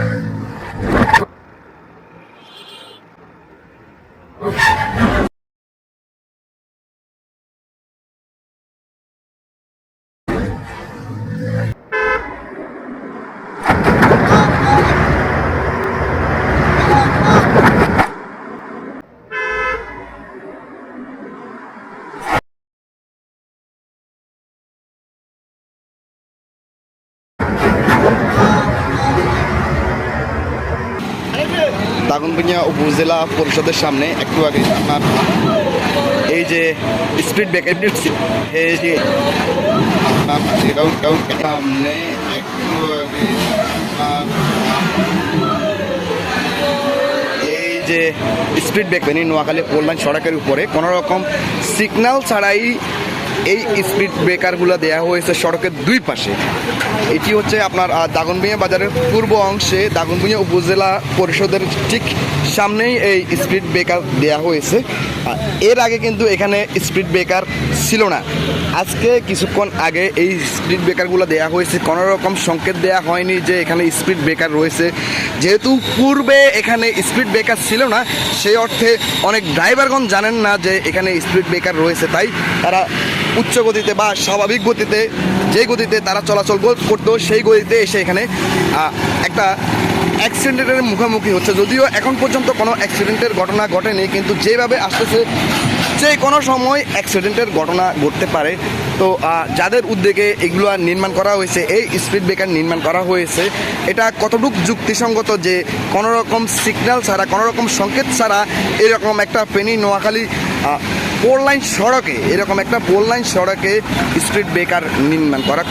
Amen. Daganbhuiyan উপজেলা পরিষদের সামনে একটু আগে আপনার এই যে স্পিড ব্রেকার যে সামনে একটু এই যে স্পিড ব্রেকার নোয়াখালী কল্যাণ সড়কের উপরে কোনো রকম সিগন্যাল ছাড়াই এই স্পিড ব্রেকারগুলো দেওয়া হয়েছে সড়কের দুই পাশে। এটি হচ্ছে আপনার দাগনভূঞা বাজারের পূর্ব অংশে। দাগনভূঞা উপজেলা পরিষদের ঠিক সামনেই এই স্পিড ব্রেকার দেওয়া হয়েছে। এর আগে কিন্তু এখানে স্পিড ব্রেকার ছিল না। আজকে কিছুক্ষণ আগে এই স্পিড ব্রেকারগুলো দেওয়া হয়েছে। কোনো রকম সংকেত দেওয়া হয়নি যে এখানে স্পিড ব্রেকার রয়েছে। যেহেতু পূর্বে এখানে স্পিড ব্রেকার ছিল না, সেই অর্থে অনেক ড্রাইভারগণ জানেন না যে এখানে স্পিড ব্রেকার রয়েছে, তাই তারা উচ্চ গতিতে বা স্বাভাবিক গতিতে যে গতিতে তারা চলাচল কর- করতো, সেই গতিতে এসে এখানে একটা অ্যাক্সিডেন্টের মুখোমুখি হচ্ছে। যদিও এখন পর্যন্ত কোনো অ্যাক্সিডেন্টের ঘটনা ঘটেনি, কিন্তু যেভাবে আসতেছে যে কোনো সময় অ্যাক্সিডেন্টের ঘটনা ঘটতে পারে। তো যাদের উদ্যোগে এগুলো নির্মাণ করা হয়েছে, এই স্পিড ব্রেকার নির্মাণ করা হয়েছে, এটা কতটুক যুক্তিসঙ্গত যে কোনো রকম সিগন্যাল ছাড়া, কোনো রকম সংকেত ছাড়া এরকম একটা ফেনী নোয়াখালী পোল লাইন সড়কে, এরকম একটা পোল লাইন সড়কে স্পিড ব্রেকার নির্মাণ করা